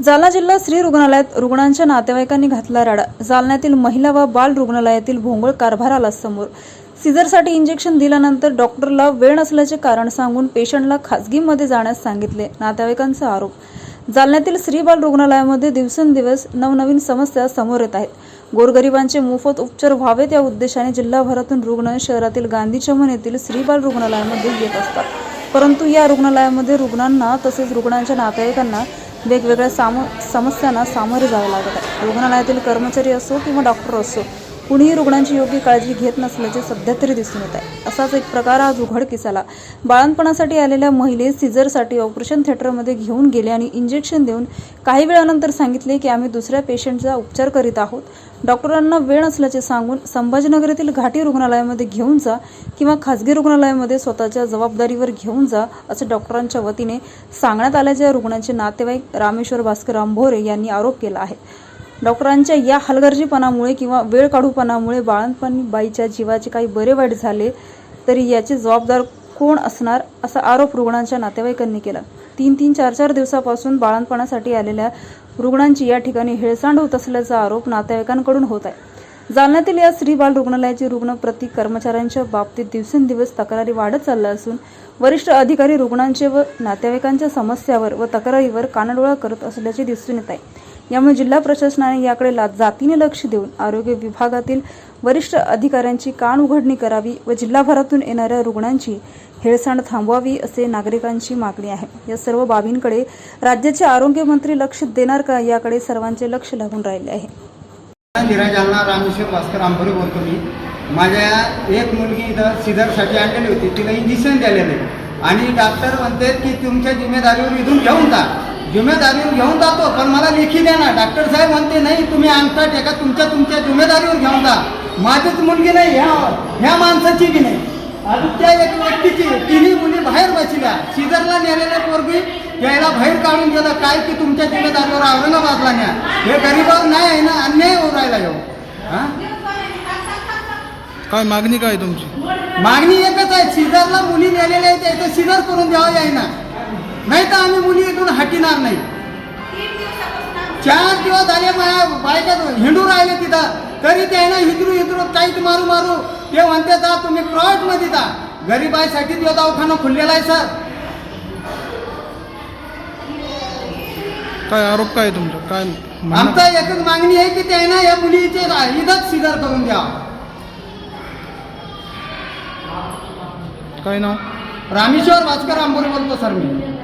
जालना जिल्हा स्त्री रुग्णालयात रुग्णांच्या नातेवाईकांनी घातला राडा. जालन्यातील महिला व बाल रुग्णालयातील भोंगळ कारभाराला समोर. सिझरसाठी इंजेक्शन दिल्यानंतर डॉक्टरला वेळ नसल्याचे कारण सांगून पेशंटला खाजगीमध्ये जाण्यास सांगितले नातेवाईकांचा आरोप. जालन्यातील श्रीबाल रुग्णालयामध्ये दिवसेंदिवस नवनवीन समस्या समोर येत आहेत. गोरगरिबांचे मोफत उपचार व्हावेत या उद्देशाने जिल्हाभरातून रुग्ण शहरातील गांधी चमन येथील श्रीबाल रुग्णालयामध्ये येत असतात. परंतु या रुग्णालयामध्ये रुग्णांना तसेच रुग्णांच्या नातेवाईकांना वेगवेगळ्या साम समस्यांना सामोरे जावे लागत आहे. रुग्णालयातील कर्मचारी असो किंवा डॉक्टर असो कुणीही रुग्णांची योग्य काळजी घेत नसल्याचे सध्या तरी दिसून येत आहे. असाच एक प्रकार आज उघडकीस आला बाळणपणासाठी आलेल्या महिलेस सिझरसाठी ऑपरेशन थिएटरमध्ये घेऊन गेले आणि इंजेक्शन देऊन काही वेळानंतर सांगितले की आम्ही दुसऱ्या पेशंटचा उपचार करीत आहोत. डॉक्टरांना वेळ नसल्याचे सांगून संभाजीनगर येथील घाटी रुग्णालयामध्ये घेऊन जा किंवा खासगी रुग्णालयामध्ये स्वतःच्या जबाबदारीवर घेऊन जा असे डॉक्टरांच्या वतीने सांगण्यात आल्याच्या रुग्णांचे नातेवाईक रामेश्वर भास्कर आंभोरे यांनी आरोप केला आहे. डॉक्टरांच्या या हलगर्जीपणामुळे किंवा वेळ काढूपणामुळे बाळंतपणी बाईच्या जीवाचे काही बरे वाईट झाले तरी याचे जबाबदार कोण असणार असा आरोप रुग्णांच्या नातेवाईकांनी केला. तीन तीन चार चार दिवसापासून बाळणपणासाठी आलेल्या रुग्णांची या ठिकाणी हेळसांड होत असल्याचा आरोप नातेवाईकांकडून होत आहे. जालन्यातील या स्त्री बाल रुग्णालयाचे रुग्ण प्रति कर्मचाऱ्यांच्या बाबतीत दिवसेंदिवस तक्रारी वाढत चालल्या असून वरिष्ठ अधिकारी रुग्णांचे व नातेवाईकांच्या समस्यावर व तक्रारीवर कानडोळा करत असल्याचे दिसून येत आहे. यामुळे जिल्हा प्रशासनाने याकडे जातीने लक्ष देऊन आरोग्य विभागातील वरिष्ठ अधिकाऱ्यांची कान उघडणी करावी व जिल्हाभरातून येणाऱ्या रुग्णांची हेळसांड थांबवावी असे नागरिकांची मागणी आहे. या सर्व बाबींकडे राज्याचे आरोग्यमंत्री लक्ष देणार का याकडे सर्वांचे लक्ष लागून राहिले आहे. रामेश्वर भास्कर आंभोरे बोलतो मी. माझ्या एक मुलगी इथं सिझरसाठी आणलेली होती. तिला इंजेक्शन द्यालेलं आणि डॉक्टर म्हणतात की तुमच्या जिम्मेदारीवर इथून घेऊन जा. जिम्मेदारीवर घेऊन जातो पण मला लेखी द्या ना. डॉक्टर साहेब म्हणते नाही तुम्ही अंगठा टेका तुमच्या तुमच्या जिम्मेदारीवर घेऊन जा. माझीच मुलगी नाही ह्या ह्या माणसाची बी नाही. अजून त्या एक व्यक्तीची तिन्ही मुली बाहेर बसल्या. सिझरला नेलेल्या पोरगी त्याला बाहेर काढून गेलं. काय की तुमच्या जिम्मेदारीवर औरंगाबादला न्या. हे गरीबावर नाही आहे ना? अन्याय होऊ राहिला हा? काय मागणी काय तुमची? मागणी एकच आहे. सिझरला मुली नेलेल्या आहेत त्याचं सिझर करून द्यावं यायना नाही तर आम्ही मुली इथून हटिणार नाही. चार दिवस झाले माझ्या बायका हिंडू राहिले तिथं. तरी ते ना हिंद्रू हिंद्रू टाईट मारू मारू. ते म्हणते जा तुम्ही मध्ये जा. गरीबाईसाठी तो दवाखाना खुललेला आहे सर. काय आरोप काय तुमचा? काय आमचा एकच मागणी आहे की ते ना या मुलीचे इथंच सिझर करून द्या. काय नाव? रामेश्वर भास्कर आंबोरे बोलतो सर मी.